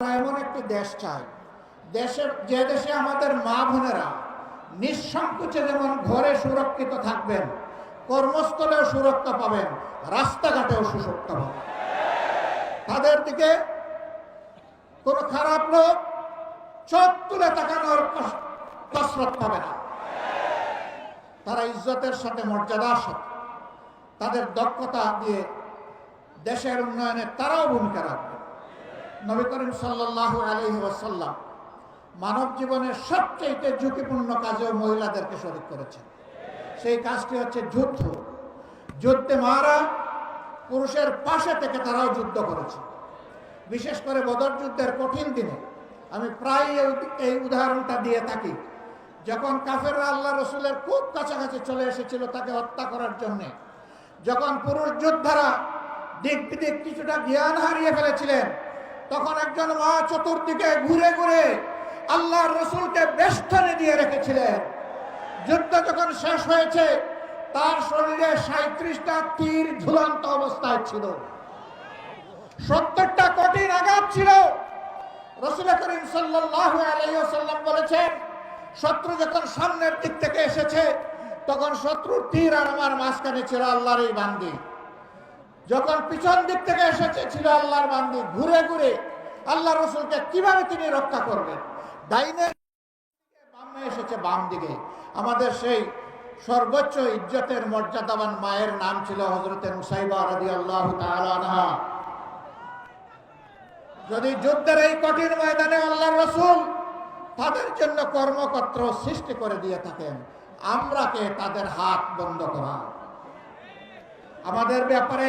এমন একটি দেশ চাই দেশের, যে দেশে আমাদের মা বোনেরা নিঃসংকোচে যেমন ঘরে সুরক্ষিত থাকবেন, কর্মস্থলেও সুরক্ষা পাবেন, রাস্তাঘাটেও সুরক্ষা পাবেন। তাদের দিকে কোনো খারাপ লোক চোখ তুলে তাকানোর কসরত পাবে না। তারা ইজ্জতের সাথে, মর্যাদার সাথে তাদের দক্ষতা দিয়ে দেশের উন্নয়নে তারাও ভূমিকা রাখবে। নবী করিম সাল্লাহ আলহি ওয়াসাল্লাম মানব জীবনের সবচেয়ে ঝুঁকিপূর্ণ কাজেও মহিলাদেরকে শরিক করেছেন। সেই কাজটি হচ্ছে যুদ্ধ। যুদ্ধে মারা পুরুষের পাশে থেকে তারাও যুদ্ধ করেছে। বিশেষ করে বদর যুদ্ধের কঠিন দিনে আমি প্রায় এই- এই উদাহরণটা দিয়ে থাকি। যখন কাফেররা আল্লাহ রসুলের খুব কাছাকাছি চলে এসেছিল তাকে হত্যা করার জন্যে, যখন পুরুষ যোদ্ধারা দিক বিদিক কিছুটা জ্ঞান হারিয়ে ফেলেছিলেন তখন একজন মা চতুর্দিকে ঘুরে ঘুরে আল্লাহ রসুলকে বেষ্টনে দিয়ে রেখেছিলেন। যুদ্ধ যখন শেষ হয়েছে, তার শরীরে সাঁত্রিশটা তীর ঝুলন্ত অবস্থায় ছিল। সত্তরটা কঠিন আঘাত ছিল। আলাইসাল্লাম বলেছেন, শত্রু যখন সামনের দিক থেকে এসেছে, তখন শত্রুর তীর আর আমার মাঝখানে ছিল আল্লাহর এই যখন পিছন দিক থেকে এসেছে, ছিল আল্লাহর বান্দি। ঘুরে ঘুরে আল্লাহ রসুলকে কীভাবে তিনি রক্ষা করবেন? ডাইনের বামে এসেছে, বাম দিকে। আমাদের সেই সর্বোচ্চ ইজ্জতের মর্যাদাবান মায়ের নাম ছিল হজরতে আল্লাহ যদি যুদ্ধের এই কঠিন ময়দানে আল্লাহ রসুল তাদের জন্য কর্মকর্ত্র সৃষ্টি করে দিয়ে থাকেন আমরাকে তাদের হাত বন্ধ করা? আমাদের ব্যাপারে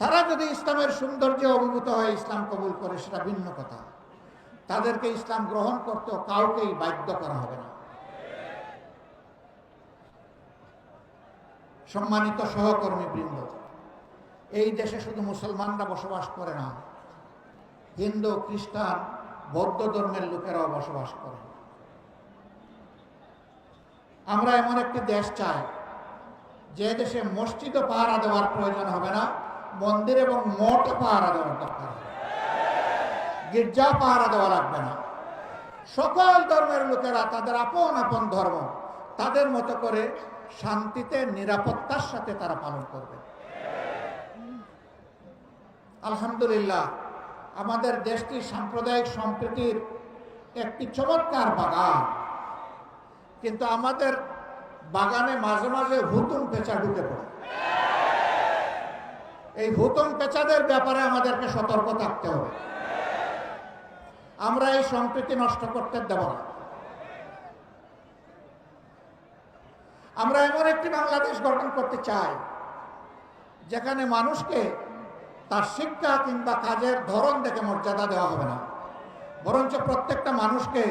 তারা যদি ইসলামের সৌন্দর্যে অভিভূত হয়, ইসলাম কবুল করে, সেটা ভিন্ন কথা। তাদেরকে ইসলাম গ্রহণ করতেও কাউকেই বাধ্য করা হবে না। সম্মানিত সহকর্মী বৃন্দ এই দেশে শুধু মুসলমানরা বসবাস করে না, হিন্দু, খ্রিস্টান, বৌদ্ধ ধর্মের লোকেরাও বসবাস করে। আমরা এমন একটি দেশ চাই, যে দেশে মসজিদও পাহারা দেওয়ার প্রয়োজন হবে না মন্দির এবং মঠ পাহারা দেওয়ার দরকার গির্জা পাহারা দেওয়া লাগবে না। সকল ধর্মের লোকেরা তাদের আপন আপন ধর্ম, তাদের মতো করে শান্তিতে, নিরাপত্তার সাথে তারা পালন করবে। আলহামদুলিল্লাহ, আমাদের দেশটি সাম্প্রদায়িক সম্প্রীতির একটি চমৎকার বাগান। কিন্তু আমাদের বাগানে মাঝে মাঝে হুতুম পেঁচা ঢুকে পড়ে। এই হুতুম পেঁচাদের ব্যাপারে আমাদেরকে সতর্ক থাকতে হবে। আমরা এই সম্প্রীতি নষ্ট করতে দেব না। আমরা এমন একটি বাংলাদেশ গঠন করতে চাই, যেখানে মানুষকে তার শিক্ষা কিংবা কাজের ধরন দেখে মর্যাদা দেওয়া হবে না। বরঞ্চ প্রত্যেকটা মানুষকে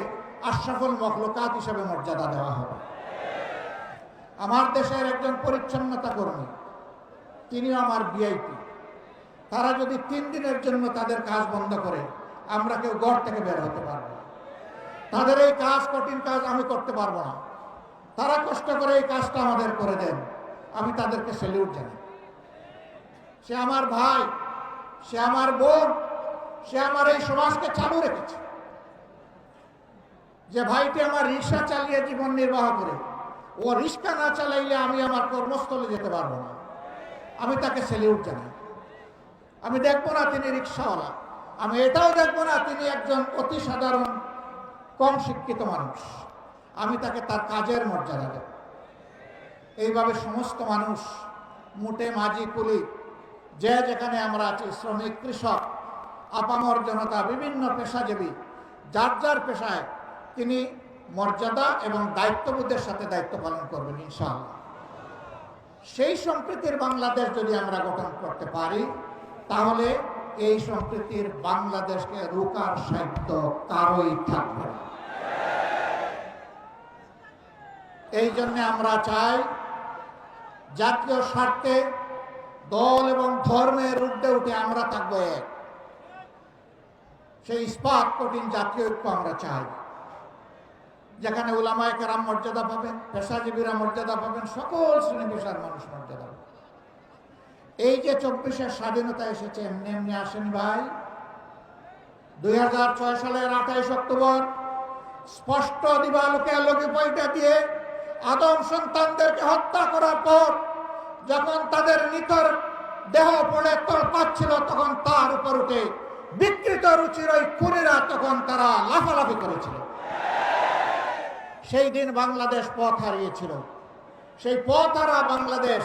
আশরাফুল মখলুকাত হিসেবে মর্যাদা দেওয়া হবে। আমার দেশের একজন পরিচ্ছন্নতা কর্মী তিনিও আমার বিআইপি তারা যদি তিন দিনের জন্য তাদের কাজ বন্ধ করে, আমরা কেউ ঘর থেকে বের হতে পারব। তাদের এই কাজ কঠিন কাজ আমি করতে পারব না। তারা কষ্ট করে এই কাজটা আমাদের করে দেন। আমি তাদেরকে সেলিউট জানাই। সে আমার ভাই, সে আমার বোন, সে আমার এই সমাজকে চালু রেখেছে। যে ভাইটি আমার রিক্সা চালিয়ে জীবন নির্বাহ করে, ও রিক্সা না চালাইলে আমি আমার কর্মস্থলে যেতে পারব না। আমি তাকে সেলিউট জানাই। আমি দেখব না তিনি রিক্সাওয়ালা আমি এটাও দেখব না তিনি একজন অতি সাধারণ কম শিক্ষিত মানুষ। আমি তাকে তার কাজের মর্যাদা দেব। এইভাবে সমস্ত মানুষ মুটে মাঝি কুলি, যে যেখানে আমরা আছি, শ্রমিক, কৃষক, আপামর জনতা, বিভিন্ন পেশাজীবী, যার যার পেশায় তিনি মর্যাদা এবং দায়িত্ববোধের সাথে দায়িত্ব পালন করবেন, ইনশাআল্লাহ। সেই সম্প্রীতির বাংলাদেশ যদি আমরা গঠন করতে পারি, তাহলে এই সম্প্রীতির বাংলাদেশকে রোকার সাহিত্য কারোই থাকবে না। এই জন্য আমরা চাই জাতীয় স্বার্থে দল এবং ধর্মের ঊর্ধ্বে উঠে আমরা থাকব এক। সেই ইস্পাত কঠিন জাতীয় ঐক্য আমরা চাই। যেখানে ওলামায় কেরাম মর্যাদা পাবেন, পেশাজীবীরা মর্যাদা পাবেন, সকল শ্রেণি পেশার মানুষ মর্যাদা পাবেন। এই যে চব্বিশের স্বাধীনতা এসেছে, এমনি এমনি আসেনি ভাই। দুই হাজার ছয় সালের আঠাইশ অক্টোবর, স্পষ্ট দিবালোকে আলোকে পয়টা দিয়ে আদম সন্তানদেরকে হত্যা করার পর যখন তাদের নিতর দেহ পড়ে তল পাচ্ছিল তখন তার উপর উঠে বিকৃত রুচির ওই কুড়িরা তখন তারা লাফালাফি করেছিল। সেই দিন বাংলাদেশ পথ হারিয়েছিল। সেই পথ হারা বাংলাদেশ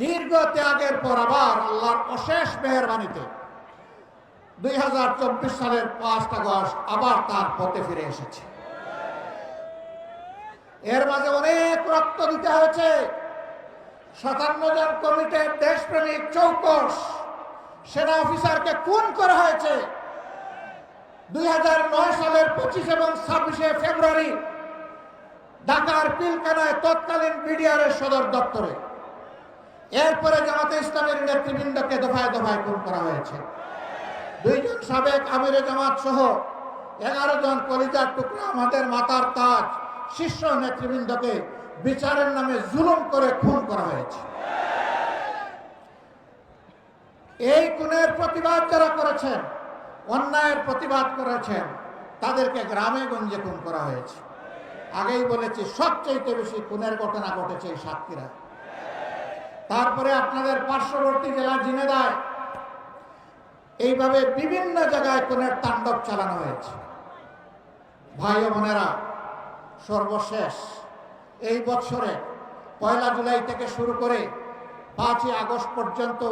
দীর্ঘ ত্যাগের পর আবার আল্লাহর অশেষ মেহরবানিতে দুই সালের পাঁচ আগস্ট আবার তার পথে ফিরে এসেছে। এর মাঝে অনেক রক্ত দিতে হয়েছে। সাতান্ন জন কমিটির দেশপ্রেমিক চৌকস সেনা অফিসারকে খুন করা হয়েছে। দুই হাজার নয় সালের পঁচিশ এবং ছাব্বিশে ফেব্রুয়ারি ঢাকার পিলকানায় তৎকালীন বিডিআরের সদর দপ্তরে। এরপরে জামাতে ইসলামের নেতৃবৃন্দকে দফায় দফায় খুন করা হয়েছে। দুইজন সাবেক আমিরে জামাত সহ এগারো জন কলিজার টুকরা আমাদের মাতার তাজ শীর্ষ নেতৃবৃন্দকে বিচারের নামে জুলুম করে খুন করা হয়েছে। এই খুনের প্রতিবাদ যারা করেছেন, অন্যায়ের প্রতিবাদ করেছেন, তাদেরকে গ্রামে গঞ্জে খুন করা হয়েছে। আগেই বলেছি সবচেয়ে বেশি খুনের ঘটনা ঘটেছে এই সাতক্ষীরা তারপরে আপনাদের পার্শ্ববর্তী জেলা ঝিনেদায় এইভাবে বিভিন্ন জায়গায় খুনের তাণ্ডব চালানো হয়েছে। ভাই বোনেরা, সর্বশেষ এই বছরে পয়লা জুলাই থেকে শুরু করে পাঁচই আগস্ট পর্যন্ত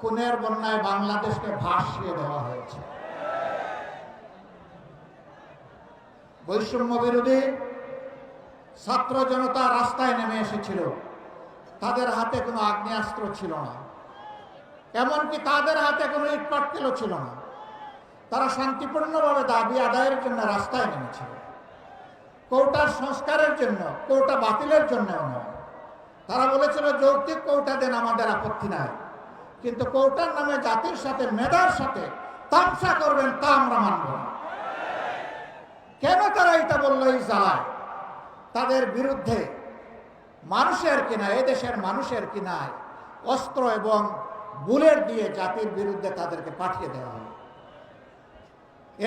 খুনের বন্যায় বাংলাদেশকে ভাসিয়ে দেওয়া হয়েছে। বৈষম্য বিরোধী ছাত্র জনতা রাস্তায় নেমে এসেছিল। তাদের হাতে কোনো আগ্নেয়াস্ত্র ছিল না। এমনকি তাদের হাতে কোনো ইট পাটকেলও ছিল না। তারা শান্তিপূর্ণভাবে দাবি আদায়ের জন্য রাস্তায় নেমেছিল। কৌটার সংস্কারের জন্য, কৌটা বাতিলের জন্যও নয়। তারা বলেছিল, যৌক্তিক কৌটা দেন আমাদের আপত্তি নাই। কিন্তু কৌটার নামে জাতির সাথে, মেধার সাথে তামসা করবেন তা আমরা মানব কেন তারা এটা বলল এই জ্বালায়? তাদের বিরুদ্ধে মানুষের কিনা এদেশের মানুষের কিনায় অস্ত্র এবং বুলেট দিয়ে জাতির বিরুদ্ধে তাদেরকে পাঠিয়ে দেওয়া হলো।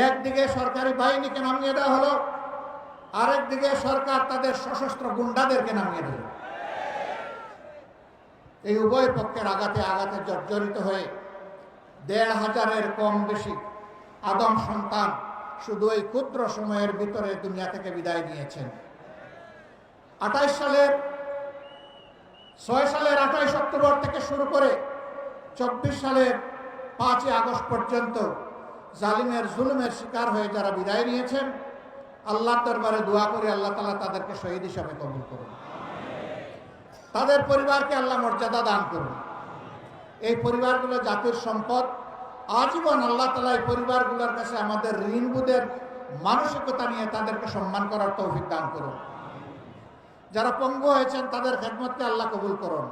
একদিকে সরকারি বাহিনীকে নামিয়ে দেওয়া হলো, আরেকদিকে সরকার তাদের সশস্ত্র গুন্ডাদেরকে নামিয়ে দিল। এই উভয় পক্ষের আঘাতে আঘাতে জর্জরিত হয়ে দেড় হাজারের কম বেশি আদম সন্তান শুধু এই ক্ষুদ্র সময়ের ভিতরে দুনিয়া থেকে বিদায় নিয়েছেন। আঠাইশ সালের, ছয় সালের আঠাইশ অক্টোবর থেকে শুরু করে চব্বিশ সালের পাঁচই আগস্ট পর্যন্ত জালিমের জুলুমের শিকার হয়ে যারা বিদায় নিয়েছেন আল্লাহ দরবারে দোয়া করে আল্লাহ তালা তাদেরকে শহীদ হিসাবে কবুল করুন। তাদের পরিবারকে আল্লাহ মর্যাদা দান করুন। এই পরিবারগুলো জাতির সম্পদ। আজীবন আল্লাহ তালা এই পরিবারগুলোর কাছে আমাদের ঋণবোধের মানসিকতা নিয়ে তাদেরকে সম্মান করার তৌফিক দান করুন। যারা পঙ্গু হয়েছেন, তাদের খেদমতকে আল্লাহ কবুল করুন।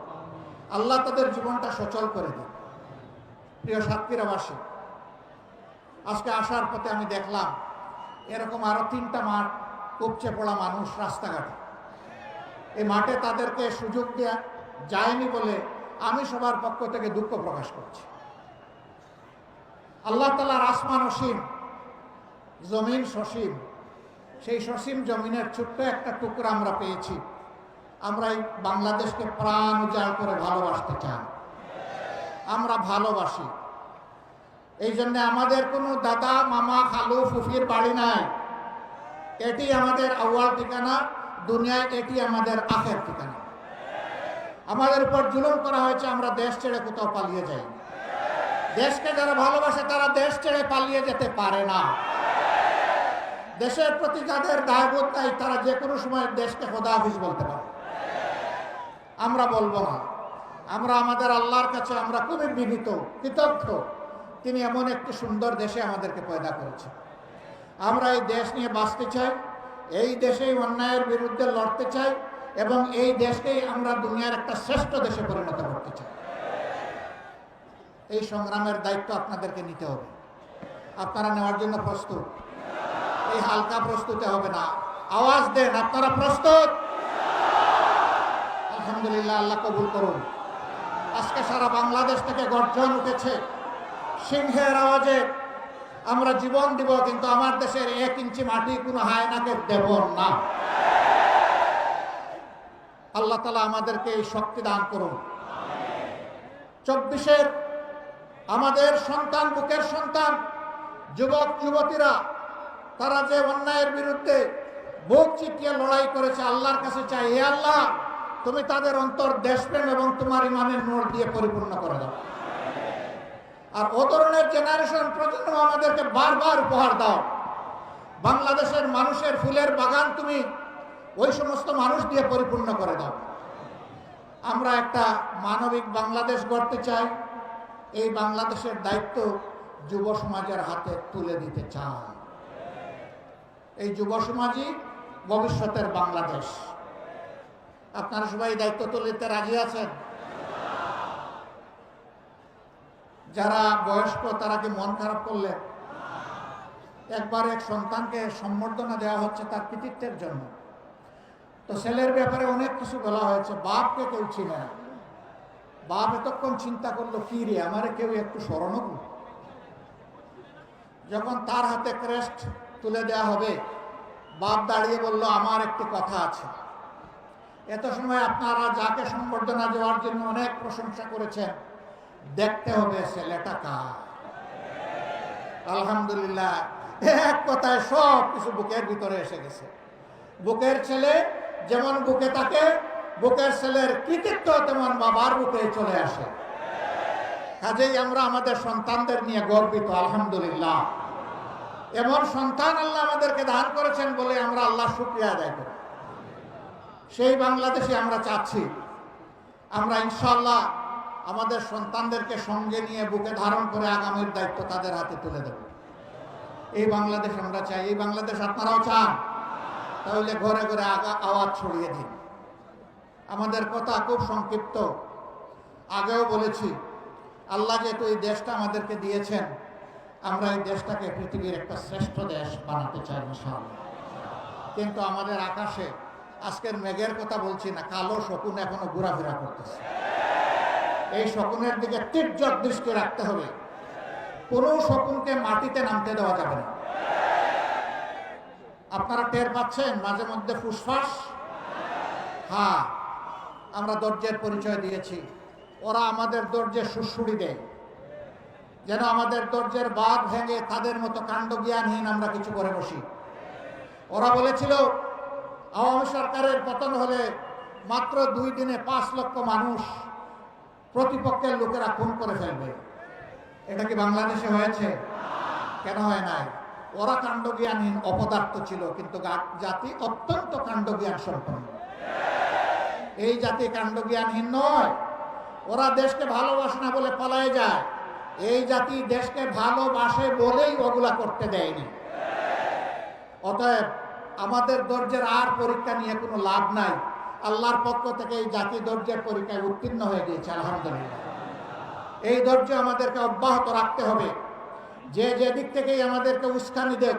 আল্লাহ তাদের জীবনটা সচল করে দিন। প্রিয় সাতক্ষীরাবাসী আজকে আসার পথে আমি দেখলাম, এরকম আরও তিনটা মাঠ উপচে পড়া মানুষ রাস্তাঘাটে। এই মাঠে তাদেরকে সুযোগ দেওয়া যায়নি বলে আমি সবার পক্ষ থেকে দুঃখ প্রকাশ করছি। আল্লাহ তালার আসমান অসীম, জমিন সসীম। সেই সসীম জমিনের ছোট্ট একটা টুকরা আমরা পেয়েছি। আমরা এই বাংলাদেশকে প্রাণ উজাড় করে ভালোবাসতে চাই। আমরা ভালোবাসি। এই জন্য আমাদের কোনো দাদা, মামা, খালু, ফুফির বাড়ি নাই। এটি আমাদের আউয়াল ঠিকানা, দুনিয়ায় এটি আমাদের আখের ঠিকানা। আমাদের উপর জুলুম করা হয়েছে, আমরা দেশ ছেড়ে কোথাও পালিয়ে যাই। দেশকে যারা ভালোবাসে, তারা দেশ ছেড়ে পালিয়ে যেতে পারে না। দেশের প্রতি যাদের দায়বোধ নাই, তারা যে কোনো সময় দেশকে খোদা হাফিজ বলতে পারে। আমরা বলব না। আমরা আমাদের আল্লাহর কাছে আমরা খুবই বিনীত, কৃতজ্ঞ। তিনি এমন একটি সুন্দর দেশে আমাদেরকে পয়দা করেছেন। আমরা এই দেশ নিয়ে বাঁচতে চাই, এই দেশেই অন্যায়ের বিরুদ্ধে লড়তে চাই এবং এই দেশকেই আমরা দুনিয়ার একটা শ্রেষ্ঠ দেশে পরিণত করতে চাই। এই সংগ্রামের দায়িত্ব আপনাদেরকে নিতে হবে। আপনারা নেওয়ার জন্য প্রস্তুত। এই হালকা প্রস্তুতে হবে না। আওয়াজ দেন, আপনারা প্রস্তুত? আলহামদুলিল্লাহ, আল্লাহ কবুল করুন। আজকে সারা বাংলাদেশ থেকে গর্জন উঠেছে সিংহের আওয়াজে, আমরা জীবন দিব, কিন্তু আমার দেশের এক ইঞ্চি মাটি কোনো হায়নাকে দেব না। আল্লাহ তালা আমাদেরকে এই শক্তি দান করুন। চব্বিশের আমাদের সন্তান, বুকের সন্তান, যুবক, যুবতীরা, তারা যে অন্যায়ের বিরুদ্ধে বুক চিটিয়ে লড়াই করেছে, আল্লাহর কাছে চাই। হে আল্লাহ তুমি তাদের অন্তর দেশপ্রেম এবং তোমার ইমানের নোট দিয়ে পরিপূর্ণ করে দাও। আর ও ধরনের জেনারেশন প্রজন্ম আমাদেরকে বারবার উপহার দাও। বাংলাদেশের মানুষের ফুলের বাগান তুমি ওই সমস্ত মানুষ দিয়ে পরিপূর্ণ করে দাও। আমরা একটা মানবিক বাংলাদেশ গড়তে চাই। এই বাংলাদেশের দায়িত্ব যুব সমাজের হাতে তুলে দিতে চাই। এই যুব সমাজই ভবিষ্যতের বাংলাদেশ। আপনারা সবাই দায়িত্ব তুলে দিতে রাজি আছেন? যারা বয়স্ক, তারা কি মন খারাপ করলে? একবার এক সন্তানকে সম্বর্ধনা দেওয়া হচ্ছে তার কৃতিত্বের জন্য। তো ছেলের ব্যাপারে অনেক কিছু বলা হয়েছে, বাপকে কেউ চিনে না। বাপ এতক্ষণ চিন্তা করল, কি রে, আমারে কেউ একটু স্মরণ যখন তার হাতে ক্রেস্ট তুলে দেওয়া হবে, বাপ দাঁড়িয়ে বলল, আমার একটি কথা আছে। এত সময় আপনারা যাকে সম্বর্ধনা দেওয়ার জন্য অনেক প্রশংসা করেছেন, দেখতে হবে ছেলেটা কার। আলহামদুলিল্লাহ। এক কথায় সব কিছু বুকের ভিতরে এসে গেছে। বুকের ছেলে যেমন বুকে থাকে, বুকের ছেলের কৃতিত্ব তেমন বাবার বুকে চলে আসে। কাজেই আমরা আমাদের সন্তানদের নিয়ে গর্বিত, আলহামদুলিল্লাহ। এমন সন্তান আল্লাহ আমাদেরকে দান করেছেন বলে আমরা আল্লাহ শুক্রিয়া আদায় করি। সেই বাংলাদেশে আমরা চাচ্ছি, আমরা ইনশাল্লাহ আমাদের সন্তানদেরকে সঙ্গে নিয়ে বুকে ধারণ করে আগামীর দায়িত্ব তাদের হাতে তুলে দেব। এই বাংলাদেশ আমরা চাই, এই বাংলাদেশ আপনারাও চান। তাহলে ঘরে ঘরে আগা, আওয়াজ ছড়িয়ে দিন। আমাদের কথা খুব সংক্ষিপ্ত। আগেও বলেছি, আল্লাহ যেহেতু এই দেশটা আমাদেরকে দিয়েছেন, আমরা এই দেশটাকে পৃথিবীর একটা শ্রেষ্ঠ দেশ বানাতে চাই ইনশাআল্লাহ। কিন্তু আমাদের আকাশে আজকের মেঘের কথা বলছি না, কালো শকুন এখনও ঘোরাফেরা করতেছে। এই শকুনের দিকে তীর্য দৃষ্টি রাখতে হবে। কোনো শকুনকে মাটিতে নামতে দেওয়া যাবে না। আপনারা টের পাচ্ছেন, মাঝে মধ্যে ফুসফাস? হ্যাঁ আমরা দরজের পরিচয় দিয়েছি। ওরা আমাদের দরজে সুশুড়ি দেয়। যেন আমাদের দরজের বাদ ভেঙে তাদের মতো কাণ্ড জ্ঞানহীন আমরা কিছু করে বসি। ওরা বলেছিল আওয়ামী সরকারের পতন হলে মাত্র দুই দিনে পাঁচ লক্ষ মানুষ প্রতিপক্ষের লোকেরা খুন করে ফেলবে। এটা কি বাংলাদেশে হয়েছে? কেন হয় নাই? ওরা কাণ্ডজ্ঞানহীন অপদার্থ ছিল, কিন্তু জাতি অত্যন্ত কাণ্ডজ্ঞান সম্পন্ন। এই জাতি কাণ্ডজ্ঞানহীন নয়। ওরা দেশকে ভালোবাসে না বলে পলায় যায়। এই জাতি দেশকে ভালোবাসে বলেই ওগুলা করতে দেয়নি। অতএব আমাদের দরজের আর পরীক্ষা নিয়ে কোনো লাভ নাই। আল্লাহর পক্ষ থেকে এই জাতি দরজের পরীক্ষায় উত্তীর্ণ হয়ে গিয়েছে, আলহামদুলিল্লাহ। এই ধৈর্য আমাদেরকে অব্যাহত রাখতে হবে। যে যে দিক থেকেই আমাদেরকে উস্কানি দেখ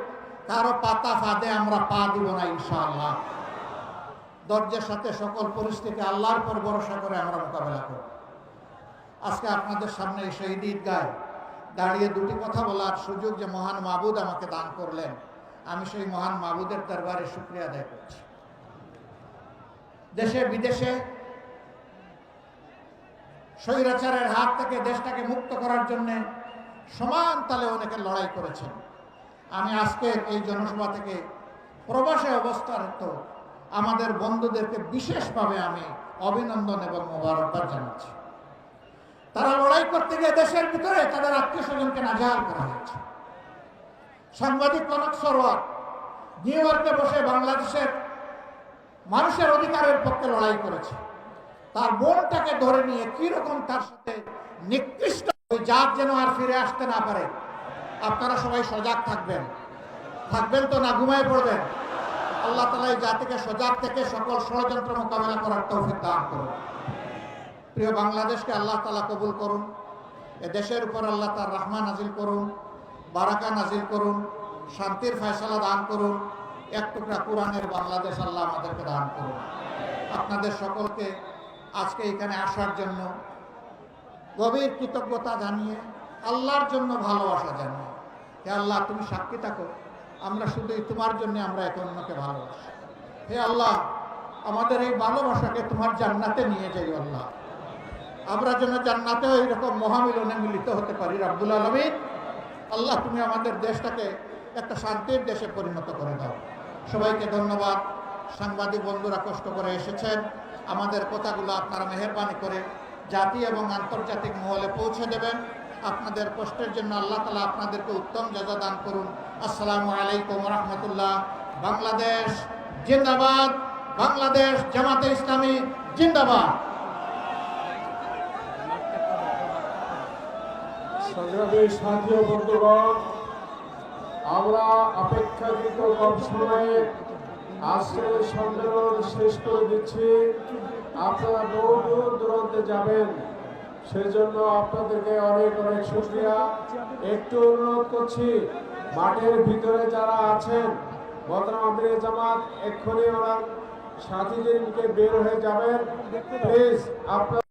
কারও পাতা ফাঁদে আমরা পা দিব না, ইনশাআল্লাহ। ধৈর্যের সাথে সকল পরিস্থিতি আল্লাহর পর ভরসা করে আমরা মোকাবেলা করব। আজকে আপনাদের সামনে এই শহীদ ঈদগায় দাঁড়িয়ে দুটি কথা বলার সুযোগ যে মহান মাবুদ আমাকে দান করলেন। আমি সেই মহান মাবুদের দরবারে শুক্রিয়া আদায় করছি। দেশে, বিদেশে স্বৈরাচারের হাত থেকে দেশটাকে মুক্ত করার জন্য সমান তালে অনেকে লড়াই করেছেন। আমি আজকের এই জনসভা থেকে প্রবাসে অবস্থারত আমাদের বন্ধুদেরকে বিশেষভাবে আমি অভিনন্দন এবং মোবারকবাদ জানাচ্ছি। তারা লড়াই করতে গিয়ে দেশের ভিতরে তাদের আত্মীয় স্বজনকে নাজাহাল করা হয়েছে। সাংবাদিক কনক সরোয়ার, নিউ ইয়র্কে বসে বাংলাদেশের মানুষের অধিকারের পক্ষে লড়াই করেছে। তার বোনটাকে ধরে নিয়ে কি রকম তার সাথে নিকৃষ্ট যার যেন আর ফিরে আসতে না পারে, আপনারা সবাই সজাগ থাকবেন। থাকবেন তো না, ঘুমায় পড়বেন। আল্লাহ তালা এই জাতিকে সজাগ থেকে সকল ষড়যন্ত্র মোকাবেলা করার তৌফিক দান করুন। প্রিয় বাংলাদেশকে আল্লাহ তালা কবুল করুন। এ দেশের উপর আল্লাহ তার রহমান নাজিল করুন। বারাকা নাজিল করুন, শান্তির ফয়সালা দান করুন, এক টুকরা কোরআনের বাংলাদেশ আল্লাহ আমাদেরকে দান করুন। আপনাদের সকলকে আজকে এখানে আসার জন্য গভীর কৃতজ্ঞতা জানিয়ে, আল্লাহর জন্য ভালোবাসা জানিয়ে, হে আল্লাহ, তুমি সাক্ষী থাকো, আমরা শুধুই তোমার জন্য আমরা একে অন্যকে ভালোবাসি। হে আল্লাহ, আমাদের এই ভালোবাসাকে তোমার জান্নাতে নিয়ে যাই, আল্লাহ। আমরা যেন জান্নাতেও এইরকম মহামিলনে মিলিত হতে পারি, রাব্বুল আলমী আল্লাহ, তুমি আমাদের দেশটাকে একটা শান্তির দেশে পরিণত করে দাও। সবাইকে ধন্যবাদ। সাংবাদিক বন্ধুরা কষ্ট করে এসেছেন। আমাদের কথাগুলো আপনারা মেহরবানি করে জাতি এবং আন্তর্জাতিক মহলে পৌঁছে দেবেন। আপনাদের কষ্টের জন্য আল্লাহ তালা আপনাদেরকে উত্তম যাজা দান করুন। আসসালামু আলাইকুম রহমতুল্লাহ বাংলাদেশ জিন্দাবাদ। বাংলাদেশ জামাতে ইসলামী জিন্দাবাদ। সংগ্রামী সাথী বন্ধুগণ, আমরা অপেক্ষাকৃত কম সময়ে আজকের সম্মেলন শেষ করে দিচ্ছি। আপনারা বহু দূর দূরান্তে যাবেন, সেজন্য আপনাদেরকে অনেক অনেক শুক্রিয়া। একটু অনুরোধ করছি, মাঠের ভিতরে যারা আছেন বদরাম আমির জামাত, এক্ষুনি ওনার সাথীদেরকে বের হয়ে যাবেন। প্লিজ, আপনার